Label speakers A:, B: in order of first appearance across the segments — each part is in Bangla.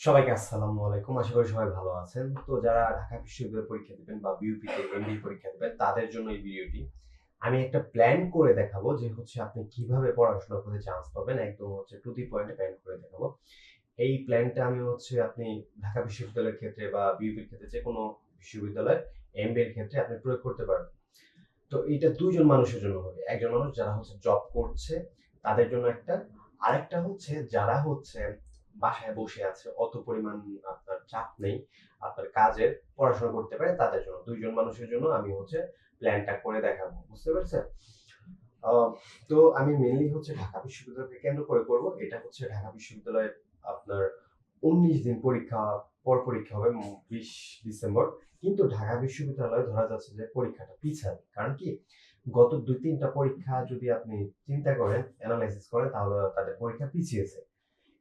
A: সবাইকে আসসালামু আলাইকুম। আশা করি সবাই ভালো আছেন। তো যারা ঢাকা বিশ্ববিদ্যালয়ে পরীক্ষা দেবেন বা বিউপিতে এমবি পরীক্ষা দেবেন, তাদের জন্য এই ভিডিওটি। আমি একটা প্ল্যান করে দেখাবো যে হচ্ছে আপনি কীভাবে পড়াশোনা করে চান্স পাবেন। একদম হচ্ছে টু দি পয়েন্টে প্ল্যান করে দেখাবো। এই প্ল্যানটা আমি হচ্ছে আপনি ঢাকা বিশ্ববিদ্যালয়ের ক্ষেত্রে বা বিউপির ক্ষেত্রে যে কোনো বিশ্ববিদ্যালয়ের এমবি এর ক্ষেত্রে আপনি প্রয়োগ করতে পারবেন। তো এটা দুইজন মানুষের জন্য হবে। একজন মানুষ যারা হচ্ছে জব করছে, তাদের জন্য একটা। আরেকটা হচ্ছে যারা হচ্ছে বাসায় বসে আছে, অত পরিমাণ আপনার চাপ নেই, আপনার কাজের পড়াশোনা করতে পারে তাদের জন্য। দুইজন মানুষের জন্য আমি হচ্ছে প্ল্যানটা করে দেখাবো, বুঝতে পারছেন? তো আমি মেনলি হচ্ছে ঢাকা বিশ্ববিদ্যালয়কে কেন্দ্র করে করব। এটা হচ্ছে ঢাকা বিশ্ববিদ্যালয়ে আপনার উনিশ দিন পরীক্ষা, পর পরীক্ষা হবে বিশ ডিসেম্বর। কিন্তু ঢাকা বিশ্ববিদ্যালয়ে ধরা যাচ্ছে যে পরীক্ষাটা পিছাবে। কারণ কি? গত দুই তিনটা পরীক্ষা যদি আপনি চিন্তা করেন অ্যানালাইসিস করেন, তাহলে তাদের পরীক্ষা পিছিয়েছে।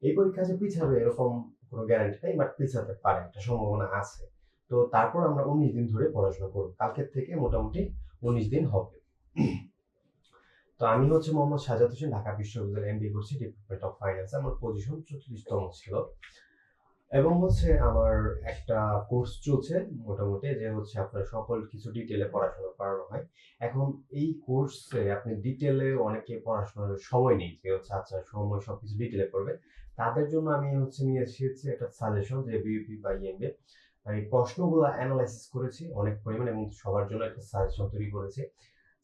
A: এই পরীক্ষা যে পিছাবে এরকম কোনো গ্যারান্টি নেই বাট পিছাতে পারে, একটা সম্ভাবনা আছে। তো তারপর আমরা উনিশ দিন ধরে পড়াশোনা করব। কালকের থেকে মোটামুটি উনিশ দিন হবে। তো আমি হচ্ছে মোহাম্মদ সাজাদ হোসেন, ঢাকা বিশ্ববিদ্যালয় এমবি করছি ডিপার্টমেন্ট অফ ফাইন্যান্স আমার পজিশন চৌত্রিশতম ছিল। এবং হচ্ছে আমার একটা কোর্স চলছে মোটামুটি যে হচ্ছে আপনার সকল কিছু ডিটেলে পড়াশোনা করানো হয়। এখন এই কোর্সে আপনি ডিটেলে অনেকে পড়াশোনার সময় নেই যে হচ্ছে আচ্ছা সময় সবকিছু ডিটেলে পড়বে। তাদের জন্য আমি হচ্ছে নিয়ে এসেছি একটা সাজেশন যে বিউপি বা ইএমবি এই প্রশ্নগুলো অ্যানালাইসিস করেছি অনেক পরিমাণ এবং সবার জন্য একটা সাজেশন তৈরি করেছি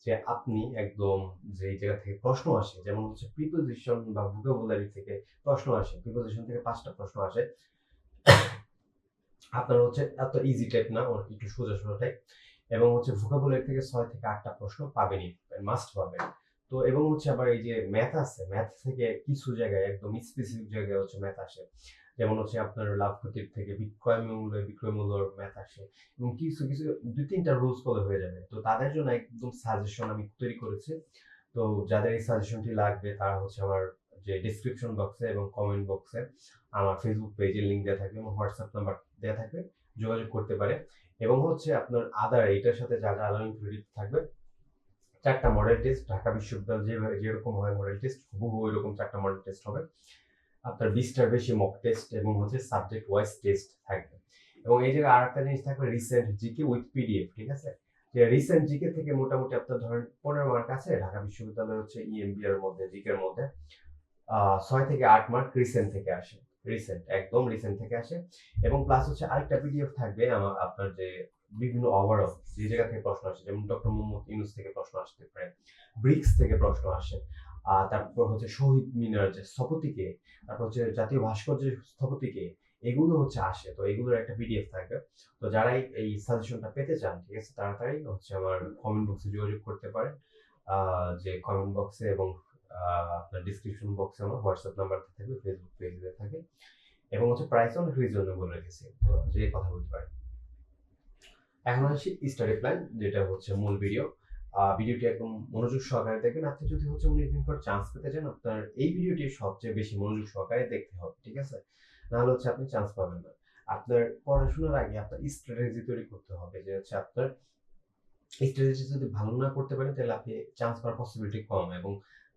A: যে আপনি একদম যে জায়গা থেকে প্রশ্ন আসে, যেমন হচ্ছে প্রিপোজিশন বা ভোকাবুলারি থেকে প্রশ্ন আসে প্রিপোজিশন থেকে পাঁচটা প্রশ্ন আসে আপনার হচ্ছে এত ইজি টাইপ না একটু সোজা সোজা টাইপ এবং হচ্ছে ভোকাবুলারি থেকে ছয় থেকে আটটা প্রশ্ন পাবেনই মাস্ট পাবেন। তো এবং হচ্ছে আবার এই যে ম্যাথ আছে ম্যাথ থেকে কিছু জায়গায়, একদম স্পেসিফিক জায়গায় হচ্ছে ম্যাথ আসে। যেমন হচ্ছে আপনার লাভ ক্ষতির থেকে বিক্রয় মূল্য বিক্রয় ম্যাথ আসে। এবং কিছু কিছু, দুই তিনটা রুলস করে হয়ে যাবে। তো তাদের জন্য একদম সাজেশন আমি তৈরি করেছি। তো যাদের এই সাজেশনটি লাগবে, তারা হচ্ছে আমার যে ডিসক্রিপশন বক্সে এবং কমেন্ট বক্সে আমার ফেসবুক পেজে লিঙ্ক দেওয়া থাকবে এবং হোয়াটসঅ্যাপ নাম্বার দেওয়া থাকবে, যোগাযোগ করতে পারে। এবং হচ্ছে আপনার আদার এইটার সাথে যা যা আলাদা ইনক্লুডেড থাকবে, চারটা মডেল টেস্ট ঢাকা বিশ্ববিদ্যালয় যেভাবে যেরকম হয় মডেল টেস্ট হুবহু ওইরকম চারটা মডেল টেস্ট হবে। আপনার বিশটার বেশি মক টেস্ট এবং হচ্ছে সাবজেক্ট ওয়াইজ টেস্ট থাকবে। এবং এই জায়গায় আর একটা জিনিস থাকবে রিসেন্ট জিকে উইথ পিডিএফ ঠিক আছে? যে রিসেন্ট জিকে থেকে মোটামুটি আপনার ধরেন পনেরো মার্ক আছে, ঢাকা বিশ্ববিদ্যালয় হচ্ছে ইএমবি এর মধ্যে জিকের মধ্যে। ছয় থেকে আট মার্ক রিসেন্ট থেকে আসে। রিসেন্ট একদম রিসেন্ট থেকে আসে। এবং প্লাস হচ্ছে আরেকটা পিডিএফ থাকবে আমার, আপনার যে বিভিন্ন ওভারঅল যে জায়গা থেকে প্রশ্ন আসে, যেমন ডক্টর মোহাম্মদ ইউনুস থেকে প্রশ্ন আসতে পারে ব্রিক্স থেকে প্রশ্ন আসে আর তারপর হচ্ছে শহীদ মিনার যে স্থপতিকে, তারপর হচ্ছে জাতীয় ভাস্কর্যের স্থপতিকে, এগুলো হচ্ছে আসে। তো এগুলোর একটা পিডিএফ থাকবে। তো যারাই এই সাজেশনটা পেতে চান, ঠিক আছে, তাড়াতাড়ি হচ্ছে আমার কমেন্ট বক্সে যোগাযোগ করতে পারেন। যে কমেন্ট বক্সে এবং আপনার ডিসক্রিপশন বক্সে আমার হোয়াটসঅ্যাপ নাম্বার থাকবে ফেসবুক পেজে থাকে এবং হচ্ছে প্রাইস অনেক রিজনেবল রেখেছি। তো যে কথা বলতে পারেন এখন আসি স্টাডি প্ল্যান যেটা হচ্ছে মূল ভিডিও ভিডিওটি একদম মনোযোগ সহকারে দেখবেন। আপনি যদি হচ্ছে উনিশ দিন পর চান্স পেতে চান, আপনার এই ভিডিওটি সবচেয়ে বেশি মনোযোগ সহকারে দেখতে হবে, ঠিক আছে? নাহলে হচ্ছে আপনি চান্স পাবেন না। আপনার পড়াশোনার আগে আপনার স্ট্র্যাটেজি তৈরি করতে হবে যে হচ্ছে আপনার স্ট্র্যাটেজি যদি ভালো না করতে পারেন, তাহলে আপনি চান্স পাওয়ার পসিবিলিটি কম এবং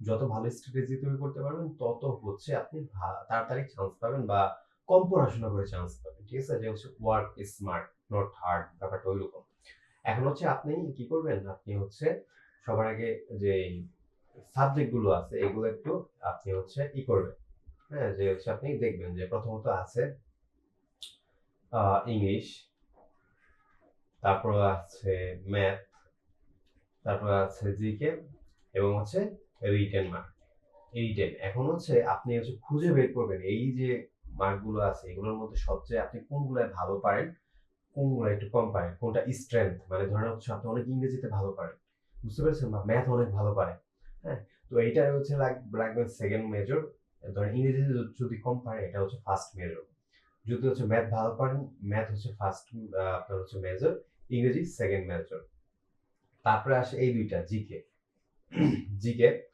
A: যত ভালো স্ট্র্যাটেজি তৈরি করতে পারবেন, তত হচ্ছে আপনি তাড়াতাড়ি চান্স পাবেন বা কম পড়াশোনা করে চান্স পাবেন, ঠিক আছে? যে হচ্ছে ওয়ার্ক স্মার্ট নট হার্ড ব্যাপারটা ওইরকম। এখন হচ্ছে আপনি কি করবেন? আপনি হচ্ছে সবার আগে যে সাবজেক্টগুলো আছে, এগুলো একটু আপনি হচ্ছে ই করবেন। হ্যাঁ যে হচ্ছে আপনি দেখবেন যে প্রথমত আছে ইংলিশ তারপর আছে ম্যাথ তারপর আছে জিকে এবং হচ্ছে রিটেন মার্ক রিটেন। এখন হচ্ছে আপনি হচ্ছে খুঁজে বের করবেন এই যে মার্কগুলো আছে, এগুলোর মধ্যে সবচেয়ে আপনি কোনগুলায় ভালো পারেন কোনগুলো একটু কম পারেন, কোনটা স্ট্রেংথ মানে ধরেন হচ্ছে আপনি অনেক ইংরেজিতে ভালো পারেন, বুঝতে পেরেছেন? বা ম্যাথ অনেক ভালো পারেন হ্যাঁ? তো এইটা হচ্ছে রাখবেন সেকেন্ড মেজর ধরেন ইংরেজিতে যদি- কম পারেন, এটা হচ্ছে ফার্স্ট মেজর যদি হচ্ছে ম্যাথ ভালো পারেন ম্যাথ হচ্ছে ফার্স্ট আপনার হচ্ছে মেজর ইংরেজি সেকেন্ড মেজর তারপরে আসে এই দুইটা জিকে জিকে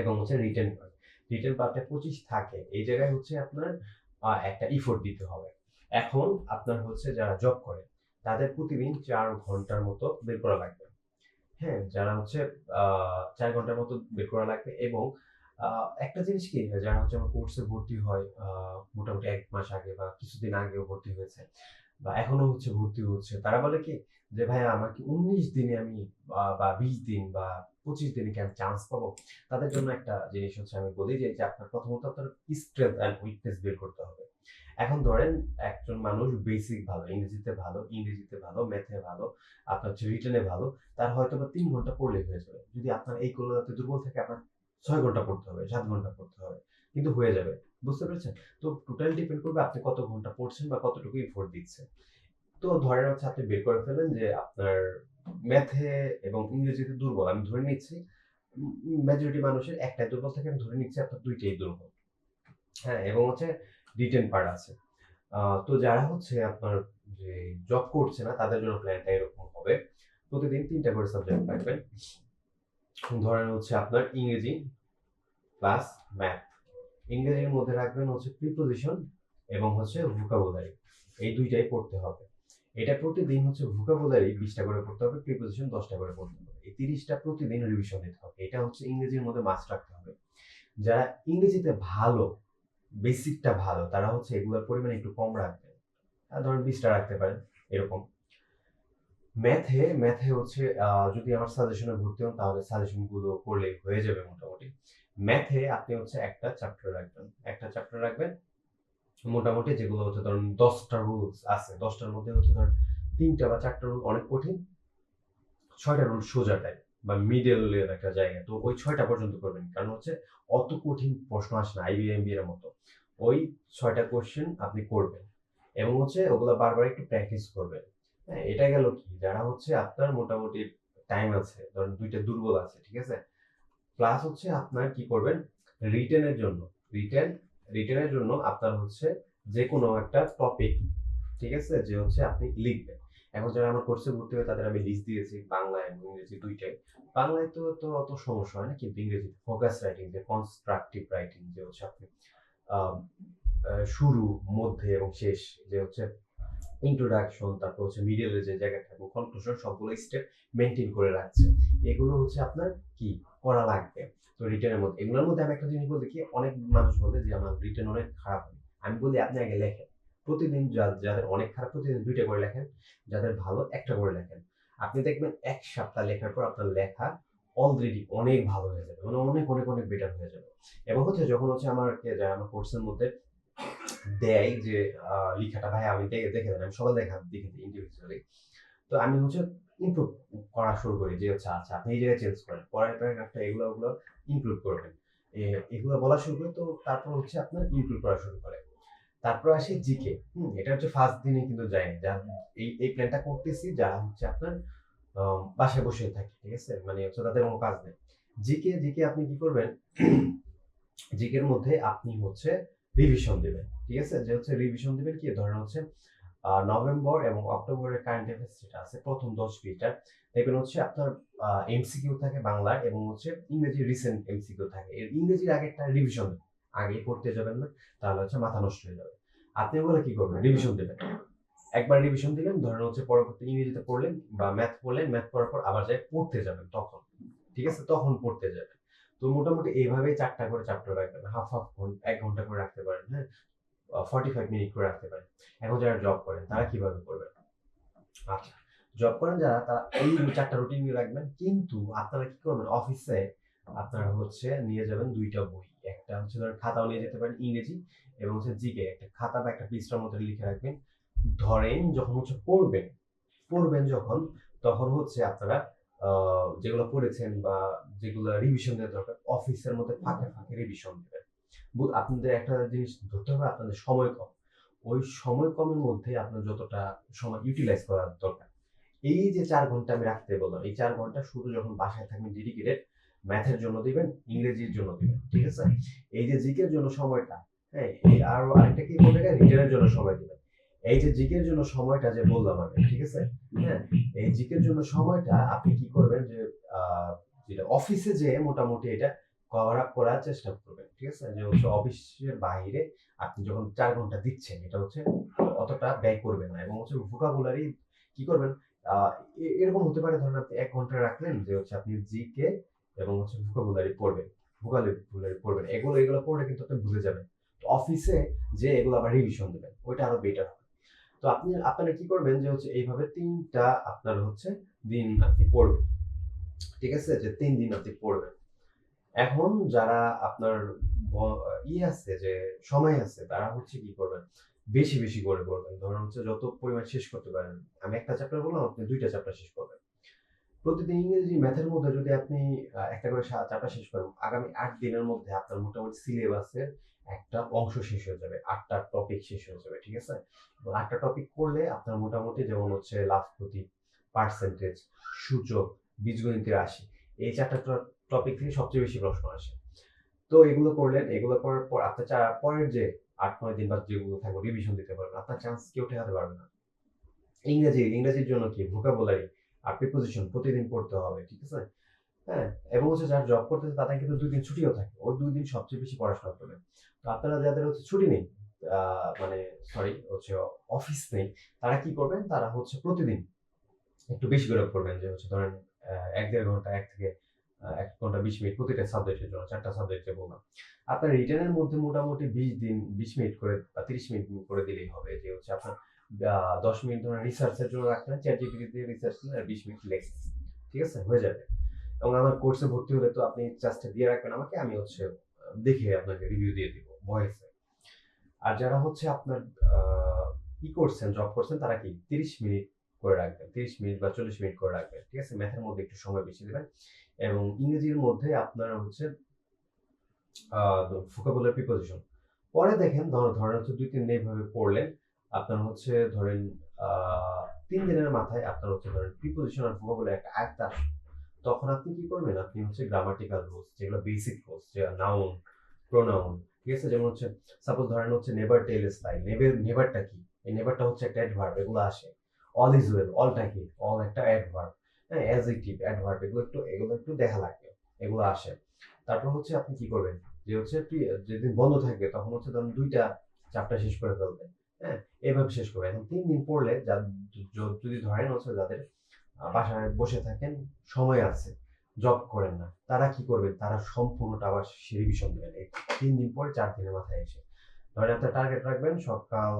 A: এবং হচ্ছে রিটেন পার্ট রিটেন পার্টে পঁচিশ থাকে, এই জায়গায় হচ্ছে আপনার একটা ইফোর্ট দিতে হবে। এখন আপনার হচ্ছে যারা জব করে, তাদের প্রতিদিন চার ঘণ্টার মতো বের করা লাগবে। হ্যাঁ যারা হচ্ছে চার ঘণ্টার মতো বের করা লাগবে এবং একটা জিনিস কি, যারা হচ্ছে আমার কোর্সে ভর্তি হয় মোটামুটি এক মাস আগে বা কিছুদিন আগেও ভর্তি হয়েছে বা এখনও হচ্ছে ভর্তি হচ্ছে, তারা বলে কি, যে ভাইয়া আমাকে উনিশ দিনে আমি বা বিশ দিন বা পঁচিশ দিনে কি আমি চান্স পাবো? তাদের জন্য একটা জিনিস হচ্ছে আমি বলি যে আপনার প্রথমত আপনার স্ট্রেংথ অ্যান্ড উইকনেস বের করতে হবে। এখন ধরেন একজন মানুষ বেসিক ভালো, ইংরেজিতে ভালো ইংরেজিতে ভালো ম্যাথে ভালো, আপনার হচ্ছে রিটেনে ভালো, তার হয়তো বা তিন ঘণ্টা পড়লে হয়ে যাবে। যদি আপনার এই কলকাতাতে দুর্বল থাকে, আপনার ছয় ঘণ্টা পড়তে হবে, সাত ঘণ্টা পড়তে হবে, কিন্তু হয়ে যাবে। বুঝতে পেরেছেন? তো টোটাল ডিপেন্ড করবে আপনি কত ঘণ্টা পড়ছেন বা কতটুকু এফোর্ট দিচ্ছেন। তো ধরেন হচ্ছে আপনি বের করে ফেলেন যে, আপনার ম্যাথে এবং ইংরেজিতে দুর্বল, আমি ধরে নিচ্ছি মেজরিটি মানুষের একটাই দুর্বল থাকে, আমি ধরে নিচ্ছি আপনার দুইটাই দুর্বল। হ্যাঁ এবং হচ্ছে রিটেন পার্ট আছে। তো যারা হচ্ছে আপনার যে জব করছে না, তাদের জন্য প্ল্যানটা এরকম হবে। প্রতিদিন তিনটা করে সাবজেক্ট রাখবেন ধরেন হচ্ছে আপনার ইংরেজি প্লাস ম্যাথ ইংরেজির মধ্যে রাখবেন হচ্ছে প্রিপোজিশন এবং হচ্ছে ভোকাবুলারি এই দুইটাই পড়তে হবে। এটা প্রতিদিন হচ্ছে ভোকাবুলারি বিশটা করে পড়তে হবে প্রিপোজিশন দশটা করে পড়তে হবে। এই তিরিশটা প্রতিদিন রিভিশন দিতে হবে। এটা হচ্ছে ইংরেজির মধ্যে মাস্ট রাখতে হবে। যারা ইংরেজিতে ভালো বেসিকটা ভালো, তারা হচ্ছে এগুলোর পরিমাণ একটু কম রাখবে। ধরেন বিশটা রাখতে পারেন, এরকম। ম্যাথে ম্যাথে হচ্ছে যদি আমার সাজেশনে ভর্তি হন, তাহলে সাজেশনগুলো করলেই হয়ে যাবে মোটামুটি। ম্যাথে আপনি হচ্ছে একটা চ্যাপ্টার রাখবেন। একটা চ্যাপ্টার রাখবেন মোটামুটি যেগুলো হচ্ছে ধরুন দশটা রুলস আছে। দশটার মধ্যে হচ্ছে ধরুন তিনটা বা চারটা রুল অনেক কঠিন। ছয়টা রুল সোজা টাইপ বা মিডলের একটা জায়গা তো ওই ছয়টা পর্যন্ত করবেন। কারণ হচ্ছে অত কঠিন প্রশ্ন আসে না আইবিএমবি এর মতো। ওই ছয়টা কোশ্চেন আপনি করবেন। এবং হচ্ছে ওগুলো বারবার একটু প্র্যাকটিস করবেন। হ্যাঁ এটা গেল কি? যারা হচ্ছে আপনার মোটামুটি টাইম আছে, ধরেন দুইটা দুর্বল আছে, ঠিক আছে? প্লাস হচ্ছে আপনার কি করবেন? রিটেনের জন্য। রিটেন রিটেনের জন্য আপনার হচ্ছে যে কোনো একটা টপিক ঠিক আছে? যে হচ্ছে আপনি লিখবেন। এখন যারা আমার কোর্সে ভর্তি হয় তাদের আমি লিস্ট দিয়েছি, বাংলা এবং ইংরেজি দুইটাই। বাংলায় তো তো অত সমস্যা হয় না, কিন্তু ইংরেজি ফোকাস রাইটিং যে কনস্ট্রাকটিভ রাইটিং যে হচ্ছে আপনি শুরু, মধ্যে এবং শেষ, যে হচ্ছে ইন্ট্রোডাকশন তারপর হচ্ছে মিডিয়ালের যে জায়গাটা এবং কনক্লুশন সবগুলো স্টেপ মেনটেন করে রাখছে। এগুলো হচ্ছে আপনার কি? করা লাগবে। তো রিটেনের মধ্যে, এগুলোর মধ্যে আমি একটা জিনিস বলতে কি, অনেক মানুষ বলে যে আমার রিটার্ন অনেক খারাপ আমি বলি, আপনি আগে লেখেন। প্রতিদিন যাদের অনেক খারাপ, প্রতিদিন দুইটা করে লেখেন। যাদের ভালো, একটা করে লেখেন। আপনি দেখবেন, এক সপ্তাহ লেখার পর আপনার লেখা অলরেডি অনেক ভালো হয়ে যাবে। মানে অনেক অনেক অনেক বেটার হয়ে যাবে। এবং হচ্ছে যখন হচ্ছে আমার যারা আমার কোর্সের মধ্যে দেয় যে লেখাটা, ভাই, আমি দেখে দেখে আমি সবাই লেখা দেখে দিই ইন্ডিভিজুয়ালি তো আমি হচ্ছে ইমপ্রুভ করা শুরু করি যে হচ্ছে আচ্ছা আপনি এই জায়গায় চেঞ্জ করেন, পরের প্যারাগ্রাফটা এগুলো, ওগুলো ইনক্লুড করবেন। এগুলো বলা শুরু করে, তো তারপর হচ্ছে আপনার ইনক্লুড করা শুরু করে। তারপর আসে জিকে হুম, এটা হচ্ছে ফার্স্ট দিনে কিন্তু যায়নি যা এই এই প্ল্যানটা করতেছি যারা হচ্ছে আপনার বাসায় বসে থাকে, ঠিক আছে? মানে হচ্ছে তাদের কোনো কাজ নেই। জিকে জিকে আপনি কি করবেন? জিকের মধ্যে আপনি হচ্ছে রিভিশন দেবেন, ঠিক আছে? যে হচ্ছে রিভিশন দিবেন কি? ধরেন হচ্ছে নভেম্বর এবং অক্টোবরের কারেন্ট অ্যাফেয়ার্স যেটা আছে, প্রথম দশ পেজটা দেখবেন হচ্ছে আপনার এমসিকিউ থাকে বাংলার এবং হচ্ছে ইংরেজি রিসেন্ট এমসিকিউ থাকে। এর ইংরেজির আগে একটা রিভিশন আগে পড়তে যাবেন না, তাহলে হচ্ছে মাথা নষ্ট হয়ে যাবে। আপনি ওগুলো কি করবেন? রিভিশন দেবেন। একবার রিভিশন দিলেন, ধরেন হচ্ছে পরবর্তী ইংরেজিতে পড়লেন বা ম্যাথ পড়লেন ম্যাথ পড়ার পর আবার যাই পড়তে যাবেন তখন। ঠিক আছে? তখন পড়তে যাবেন। তো মোটামুটি এইভাবেই চারটা করে চ্যাপ্টার রাখবেন। হাফ হাফ ঘণ্টা, এক ঘণ্টা করে রাখতে পারেন হ্যাঁ? ফর্টি ফাইভ মিনিট করে রাখতে পারেন। এখন যারা জব করেন, তারা কীভাবে করবেন? আচ্ছা জব করেন যারা, তারা এই চারটা রুটিন রাখবেন, কিন্তু আপনারা কি করবেন? অফিসে আপনারা হচ্ছে নিয়ে যাবেন দুইটা বই। একটা হচ্ছে ধরেন খাতাও নিয়ে যেতে পারেন, ইংরেজি এবং হচ্ছে জিকে। একটা খাতা বা একটা পৃষ্ঠার মধ্যে লিখে রাখবেন। ধরেন যখন হচ্ছে পড়বেন পড়বেন যখন, তখন হচ্ছে আপনারা যেগুলো পড়েছেন বা যেগুলো রিভিশন দেওয়া দরকার অফিসের মধ্যে ফাঁকে ফাঁকে রিভিশন দেবেন। আপনাদের একটা জিনিস ধরতে হবে, আপনাদের সময় কম। ওই সময় কমের মধ্যে আপনার যতটা সময় ইউটিলাইজ করার দরকার। এই যে চার ঘণ্টা আমি রাখতে বললাম, এই চার ঘণ্টা শুধু যখন বাসায় থাকবেন ডেডিকেটেড ম্যাথের জন্য দিবেন, ইংরেজির জন্য দিবেন, ঠিক আছে? এই যে জিকের জন্য সময়টা হ্যাঁ আরও আরেকটা কি বলে রিটেনের জন্য সময় দিবেন। এই যে জিকের জন্য সময়টা যে বললাম আমি, ঠিক আছে? হ্যাঁ এই জিকের জন্য সময়টা আপনি কি করবেন যে যেটা অফিসে যে মোটামুটি এটা কভার আপ করার চেষ্টা করবেন। ঠিক আছে? বাইরে আপনি যখন চার ঘণ্টা দিচ্ছেন, এটা হচ্ছে অতটা ব্যয় না এবং হচ্ছে কি করবেন? এরকম হতে পারে আপনি এক ঘণ্টা রাখলেন আপনি এগুলো এগুলো কিন্তু ভুলে যাবেন। অফিসে যে এগুলো আবার রিভিশন দেবেন, ওইটা আরও বেটার হবে। তো আপনি, আপনারা কি করবেন যে হচ্ছে এইভাবে তিনটা আপনার হচ্ছে দিন আপনি পড়বেন। ঠিক আছে? যে তিন দিন আপনি পড়বেন। এখন যারা আপনার ইয়ে আছে যে, সময় আছে, তারা হচ্ছে কি করবেন? বেশি বেশি করে পড়বেন। ধরুন হচ্ছে যত পরিমাণ শেষ করতে পারেন, আমি একটা চ্যাপ্টার বললাম, আপনি দুইটা চ্যাপ্টার শেষ করবেন। প্রতিদিন ইংরেজি ম্যাথের মধ্যে যদি আপনি একটা করে চ্যাপ্টার শেষ করেন, আগামী আট দিনের মধ্যে আপনার মোটামুটি সিলেবাসের একটা অংশ শেষ হয়ে যাবে, আটটা টপিক শেষ হয়ে যাবে, ঠিক আছে? আটটা টপিক করলে আপনার মোটামুটি যেমন হচ্ছে লাভ প্রতি পার্সেন্টেজ সূচক, বীজগণিতের রাশি, এই চারটা টপিক থেকে সবচেয়ে বেশি প্রশ্ন আসে। তো এগুলো করলেন, এগুলো করার পর আপনার পরের যে আট, নয় দিন বা যেগুলো থাকবে রিভিশন দিতে পারবেন। আপনার চান্স কেউ ঠেকাতে পারবে না। ইংরেজি, ইংরেজির জন্য কি? ভোকাবুলারি আর প্রিপোজিশন প্রতিদিন পড়তে হবে, ঠিক আছে? হ্যাঁ এবং হচ্ছে যারা জব করতেছে, তাদের কিন্তু দুই দিন ছুটিও থাকে। ওই দুই দিন সবচেয়ে বেশি পড়াশোনা করবেন। তো আপনারা যাদের হচ্ছে ছুটি নেই মানে সরি হচ্ছে অফিস নেই, তারা কি করবেন? তারা হচ্ছে প্রতিদিন একটু বেশি করে পড়বেন। যে হচ্ছে ধরেন এক, দেড় ঘণ্টা, এক থেকে এক ঘণ্টা বিশ মিনিট প্রতিটা সাবজেক্টের জন্য, চারটা সাবজেক্টে বললাম। আপনার রিটার্নের মধ্যে মোটামুটি বিশ দিন, বিশ মিনিট করে বা তিরিশ মিনিট করে দিলেই হবে যে হচ্ছে আপনার দশ মিনিট ধরে রিসার্চের জন্য রাখলেন জিপিটি দিয়ে রিসার্চ আর বিশ মিনিট লেখলেন ঠিক আছে? হয়ে যাবে। এবং আমার কোর্সে ভর্তি হলে তো আপনি চার্জটা দিয়ে রাখবেন আমাকে, আমি হচ্ছে দেখে আপনাকে রিভিউ দিয়ে দিব ভয়েসে আর যারা হচ্ছে আপনার ই করছেন জব করছেন, তারা কি তিরিশ মিনিট করে রাখবেন, তিরিশ মিনিট বা চল্লিশ মিনিট করে রাখবেন। ঠিক আছে? ম্যাথের মধ্যে একটু সময় বেশি দেবেন। এবং ইংরেজির মধ্যে আপনার হচ্ছে ভোকাবুলার প্রিপোজিশন পরে দেখেন, ধর, ধরেন হচ্ছে দুই তিন দিন এইভাবে পড়লেন, আপনার হচ্ছে ধরেন তিন দিনের মাথায় আপনার হচ্ছে ধরেন প্রিপোজিশন আর ভোকাবুলার একটা আয়ত্ত আসবে তখন আপনি কি করবেন? আপনি হচ্ছে গ্রামাটিক্যাল রুলস যেগুলো বেসিক রুলস যে নাউন প্রোনাউন ঠিক আছে? যেমন হচ্ছে সাপোজ ধরেন হচ্ছে নেভার টেল স্টাইল নেভার নেভারটা কি? এই নেভারটা হচ্ছে একটা অ্যাডভার্ব এগুলো আসে। অল ইজ ওয়েল অলটা কি? অল একটা অ্যাডভার্ব হ্যাঁ অ্যাজেক্টিভ অ্যাডভার্ব এগুলো একটু এগুলো একটু দেখা লাগবে এগুলো আসে। তারপর হচ্ছে আপনি কি করবেন? যে হচ্ছে যেদিন বন্ধ থাকবে, তখন হচ্ছে ধরুন দুইটা চ্যাপ্টার শেষ করে ফেলবেন হ্যাঁ? এইভাবে শেষ করবেন। এখন তিন দিন পড়লে যদি ধরেন হচ্ছে যাদের বাসায় বসে থাকেন, সময় আছে জব করেন না, তারা কি করবেন? তারা সম্পূর্ণটা আবার রিভিশন দেবেন। তিন দিন পরে চার দিনের মাথায় এসে। ধরেন আপনার টার্গেট রাখবেন সকাল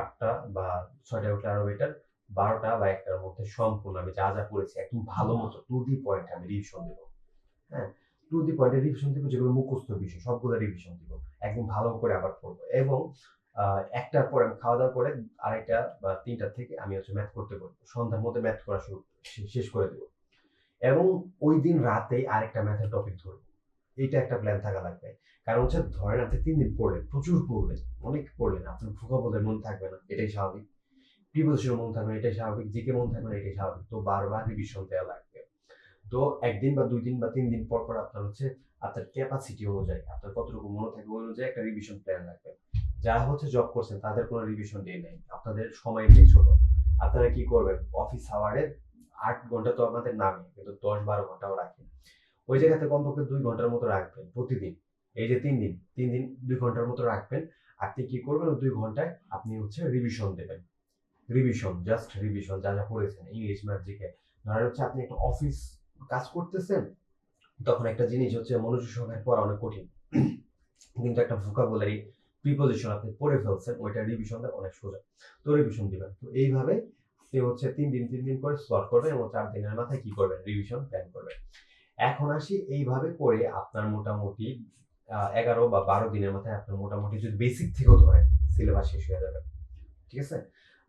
A: আটটা বা ছয়টায় উঠলে আরও বেটার বারোটা বা একটার মধ্যে সম্পূর্ণ আমি যা যা করেছি একদম ভালো মতো টু দি পয়েন্ট আমি রিভিশন দেবো। হ্যাঁ? টু দি পয়েন্টে রিভিশন দিব যেগুলো মুখস্থ বিষয় সবগুলো রিভিশন দিব। একদম ভালো করে আবার পড়ব। এবং আহ, একটার পর আমি খাওয়া দাওয়া করে আড়াইটা বা তিনটার থেকে আমি হচ্ছে ম্যাথ করতে পারব সন্ধ্যার মধ্যে ম্যাথ করা শুরু শেষ করে দেবো। এবং ওই দিন রাতেই আরেকটা ম্যাথের টপিক ধরবো। এইটা একটা প্ল্যান থাকা লাগবে। কারণ হচ্ছে ধরেন আপনি তিন দিন পড়লেন প্রচুর পড়লেন অনেক পড়লেন আপনার ভূগোলের মন থাকবে না এটাই স্বাভাবিক। প্রিপোজিশন মন থাকবে না, এটাই স্বাভাবিক জিকে মন থাকবে না, এটাই স্বাভাবিক। তো বারবার রিভিশন দেওয়া লাগবে। তো একদিন বা দুই দিন বা তিন দিন পর পর আপনার হচ্ছে, আপনার ক্যাপাসিটি অনুযায়ী, আপনার কতটুকু মনে থাকবে অনুযায়ী একটা রিভিশন প্ল্যান লাগবে। যারা হচ্ছে জব করছেন, তাদের কোনো রিভিশন ডে নেই। আপনাদের সময় নেই ছোট। আপনারা কি করবেন? অফিস আওয়ারে আট ঘণ্টা তো আমাদের নামে, কিন্তু দশ বারো ঘন্টাও রাখেন। ওই জায়গাতে কমপক্ষে দুই ঘণ্টার মতো রাখবেন প্রতিদিন। এই যে তিন দিন তিন দিন দুই ঘণ্টার মতো রাখবেন। আপনি কি করবেন? দুই ঘন্টায় আপনি হচ্ছে রিভিশন দেবেন। রিভিশন জাস্ট রিভিশন যা যা পড়েছেন ইংলিশ ম্যাথ ধরেন হচ্ছে আপনি একটা অফিস কাজ করতেছেন, তখন একটা জিনিস হচ্ছে মনোযোগ সহকারে পড়া অনেক কঠিন। কিন্তু একটা ভোকাবুলারি প্রিপোজিশন আপনি পড়ে ফেলছেন, ওইটা রিভিশন দেওয়া অনেক সোজা। তো রিভিশন দিবেন। তো এইভাবে আপনি হচ্ছে তিন দিন তিন দিন করে স্লট করবেন এবং চার দিনের মাথায় কি করবেন? রিভিশন প্ল্যান করবেন। এখন আসি এইভাবে করে আপনার মোটামুটি এগারো বা বারো দিনের মাথায় আপনার মোটামুটি যদি বেসিক থেকেও ধরেন সিলেবাস শেষ হয়ে যাবে। ঠিক আছে?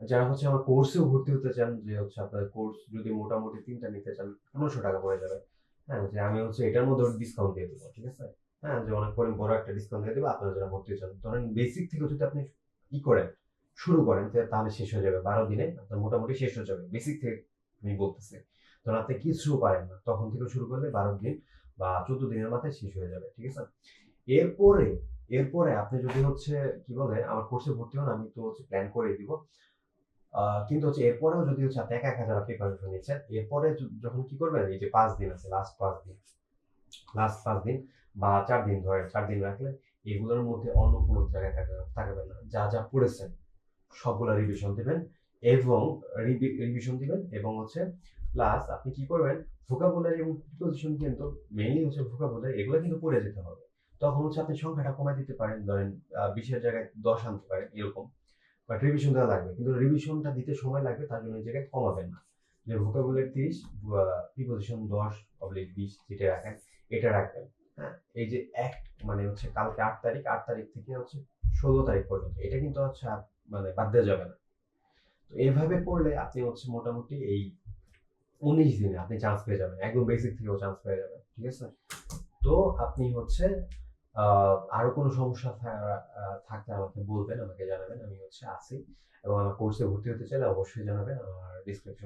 A: যারা হচ্ছে আমার কোর্সেও ভর্তি হতে চান, যে হচ্ছে আপনার কোর্স যদি মোটামুটি তিনটা নিতে চান, পনেরোশো টাকা পড়ে যাবে। হ্যাঁ যে আমি হচ্ছে এটার মধ্যে ডিসকাউন্ট দিয়ে দেবো, ঠিক আছে? হ্যাঁ যে অনেক পরে বড় একটা ডিসকাউন্ট দিয়ে দেবো, আপনারা যারা ভর্তি চান ধরেন বেসিক থেকে যদি আপনি ই করেন, শুরু করেন তাহলে শেষ হয়ে যাবে। বারো দিনে আপনার মোটামুটি শেষ হয়ে যাবে বেসিক থেকে আমি বলতেছি। ধরুন আপনি কিছু পারেন না, তখন থেকে শুরু করলে বারো দিন বা চোদ্দ দিনের মাথায় শেষ হয়ে যাবে, ঠিক আছে? এরপরে এরপরে আপনি যদি হচ্ছে, কি বলে, আমার কোর্সে ভর্তি হন, আমি তো হচ্ছে প্ল্যান করে দিব। কিন্তু হচ্ছে এরপরেও যদি হচ্ছে আপনি এক এক হাজার প্রিপারেশন নিচ্ছেন, এরপরে যখন কি করবেন? এই যে পাঁচ দিন আছে লাস্ট পাঁচ দিন লাস্ট পাঁচ দিন বা চার দিন ধরে চার দিন রাখলে এগুলোর মধ্যে অন্য কোনো জায়গায় থাকা- থাকবে না। যা যা পড়েছেন, সবগুলা রিভিশন দেবেন এবং রিভিশন দিবেন এবং হচ্ছে প্লাস আপনি কি করবেন? ভোকাবুলারি এবং প্রিপোজিশন কিন্তু মেইনলি হচ্ছে ভোকাবুলারি এগুলো কিন্তু পড়ে যেতে হবে। তখন হচ্ছে আপনি সংখ্যাটা কমায় দিতে পারেন, ধরেন বিশের জায়গায় দশ আনতে পারেন, এরকম। বাট রিভিশন দেওয়া লাগবে। কিন্তু রিভিশনটা দিতে সময় লাগবে, তার জন্য জায়গায় কমাবেন না। যে ভোকাবুলারি তিরিশ প্রিপোজিশন দশ অবলিক বিশ যেটা রাখেন, এটা রাখবেন। হ্যাঁ? এই যে এক মানে হচ্ছে কালকে আট তারিখ আট তারিখ থেকে হচ্ছে ষোলো তারিখ পর্যন্ত, এটা কিন্তু হচ্ছে মানে বাদ দেওয়া যাবে না। তো এইভাবে পড়লে আপনি হচ্ছে মোটামুটি এই উনিশ দিনে আপনি চান্স পেয়ে যাবেন, একদম বেসিক থেকেও চান্স পেয়ে যাবেন, ঠিক আছে? তো আপনি হচ্ছে আরও কোনো সমস্যা থাকলে আমাকে বলবেন, আমাকে জানাবেন, আমি হচ্ছে আছি। এবং আমার কোর্সে ভর্তি হতে চাইলে অবশ্যই জানাবেন, আমার ডিসক্রিপশন